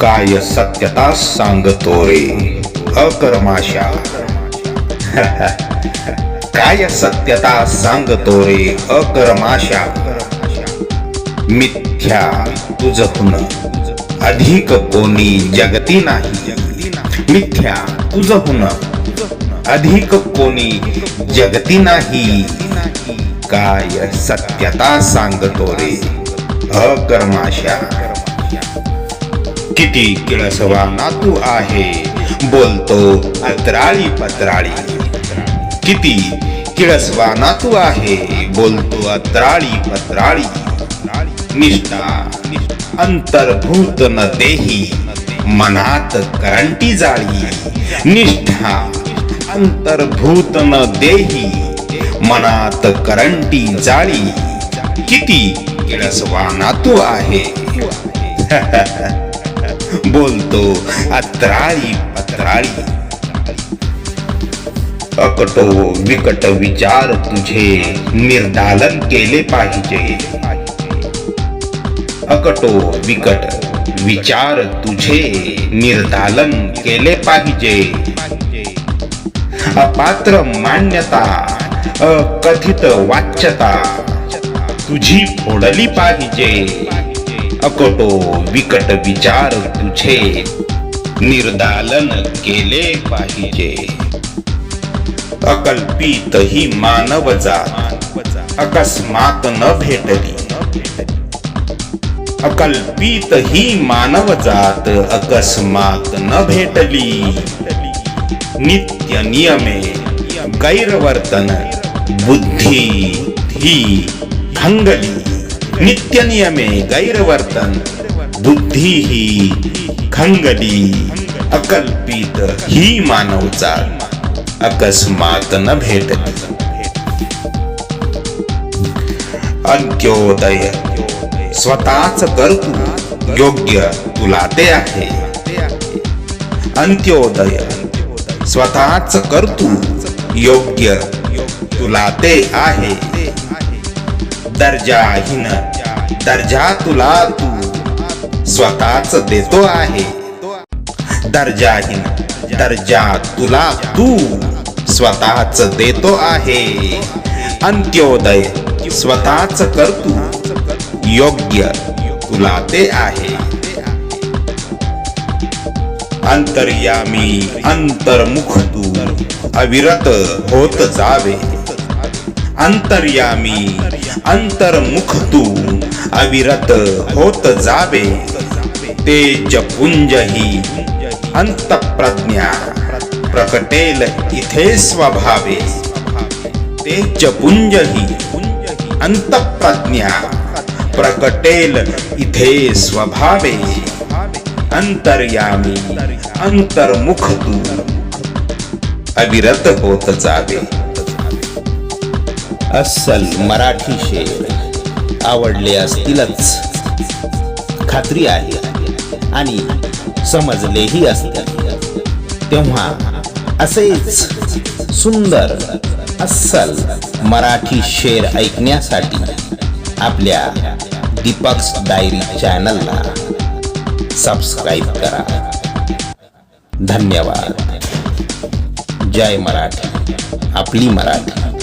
काय सत्यता सांगतो रे? अकर्माशा. काय सत्यता सांगतो रे? अकर्माशा. मिथ्या तुझहून अधिक कोणी जगती नाही. मिथ्या तुझहून अधिक कोणी जगती नाही. काय सत्यता सांगतो रे? अकर्माशा. किती किळसवाना तू आहे? बोलतो अत्राळी पत्राळी किती किळसवाना तू आहे? बोलतो अत्राळी पत्राळी निष्ठा अंतर्भूत न देही मनात करंटी जाळी. निष्ठा अंतर्भूत न देही मनात करंटी जाळी. किती किळसवाना तू आहे? बोलतो. अत्राळी पत्राळी अकटो विकट विचार तुझे निर्दालन केले पाहिजे. अकटो विकट विचार तुझे निर्दालन केले पाहिजे. अपात्र मान्यता अकथित वाच्यता तुझी फोडली पाहिजे. अकटो विकट विचार तुझे, निर्दालन केले पाहिजे। अकल्पित ही मानव जात, अकस्मात न भेटली। अकल्पित ही मानव जात, अकस्मात न भेटली। नित्य नियमे, गैरवर्तन, बुद्धी ही खंगली नित्य नियमे गैरवर्तन बुद्धी ही खंगली अकल्पित ही मानव अकस्मात न भेट अंत्योदय स्वतःच करतू योग्य तुला ते आहे अंत्योदय स्वतःच करतू योग्य तुला ते आहे दर्जाहीन दर्जा तुला तू. स्वतःच देतो आहे. दर्जाहीन दर्जा तुला तू. स्वतःच देतो आहे. अंत्योदय स्वतःच करतो योग्य तुला ते आहे. अंतर्यामी अंतर्मुख तू. अविरत होत जावे. अंतर्यामी अंतर्मुख तू अविरत होत जावे. तेज पुंज ही अंतप्रज्ञा प्रकटेल इथे स्वभावे. तेज पुंज ही अंतप्रज्ञा प्रकटेल इथे स्वभावे. अंतर्यामी अंतर्मुख तू अविरत होत जावे. अस्सल मराठी शेर. आवडले असतीलच. खात्री आहे. आणि समजलेही असतील तेव्हा असेच सुंदर अस्सल मराठी शेर ऐकण्यासाठी आपल्या दीपक्स डायरी चॅनलला सबस्क्राईब करा. धन्यवाद. जय मराठी. आपली मराठी.